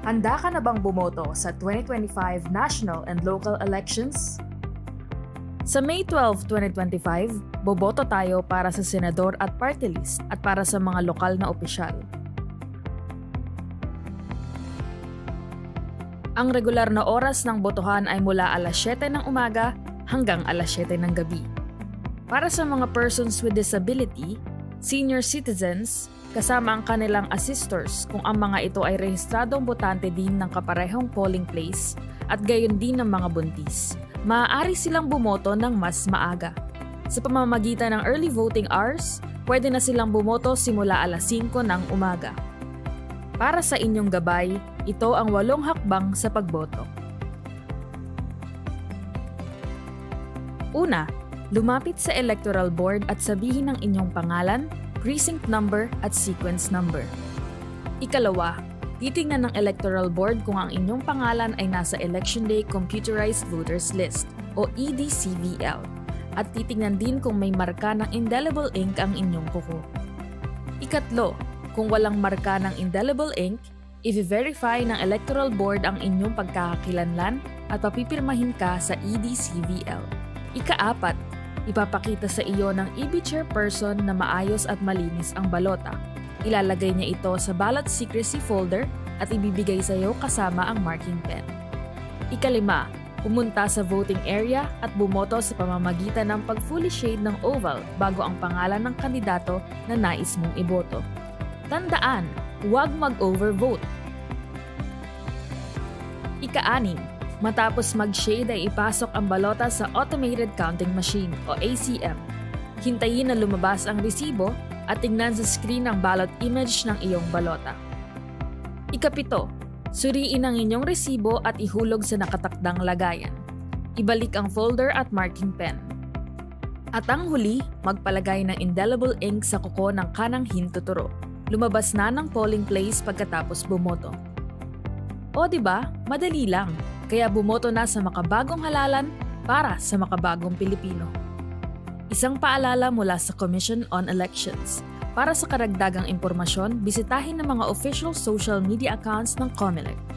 Handa ka na bang bumoto sa 2025 national and local elections? Sa May 12, 2025, boboto tayo para sa senador at party list at para sa mga lokal na opisyal. Ang regular na oras ng botohan ay mula alas 7 ng umaga hanggang alas 7 ng gabi. Para sa mga persons with disability, senior citizens, kasama ang kanilang assistors kung ang mga ito ay rehistradong botante din ng kaparehong polling place at gayon din ng mga buntis, maaari silang bumoto ng mas maaga. Sa pamamagitan ng early voting hours, pwede na silang bumoto simula alas 5 ng umaga. Para sa inyong gabay, ito ang walong hakbang sa pagboto. Una, lumapit sa electoral board at sabihin ang inyong pangalan, precinct number at sequence number. Ikalawa, titingnan ng electoral board kung ang inyong pangalan ay nasa Election Day Computerized Voters List o EDCVL at titingnan din kung may marka ng indelible ink ang inyong kuko. Ikatlo, kung walang marka ng indelible ink, i-verify ng electoral board ang inyong pagkakakilanlan at papipirmahin ka sa EDCVL. Ikaapat, ipapakita sa iyo ng EB chairperson na maayos at malinis ang balota. Ilalagay niya ito sa ballot secrecy folder at ibibigay sa iyo kasama ang marking pen. Ikalima, pumunta sa voting area at bumoto sa pamamagitan ng pag-fully shade ng oval bago ang pangalan ng kandidato na nais mong iboto. Tandaan, huwag mag-overvote. Ika-anim, matapos mag-shade ay ipasok ang balota sa Automated Counting Machine o ACM. Hintayin na lumabas ang resibo at tingnan sa screen ang ballot image ng iyong balota. Ikapito, suriin ang inyong resibo at ihulog sa nakatakdang lagayan. Ibalik ang folder at marking pen. At ang huli, magpalagay ng indelible ink sa kuko ng kanang hintuturo. Lumabas na ng polling place pagkatapos bumoto. O ba, madali lang. Kaya bumoto na sa makabagong halalan para sa makabagong Pilipino. Isang paalala mula sa Commission on Elections. Para sa karagdagang impormasyon, bisitahin ang mga official social media accounts ng COMELEC.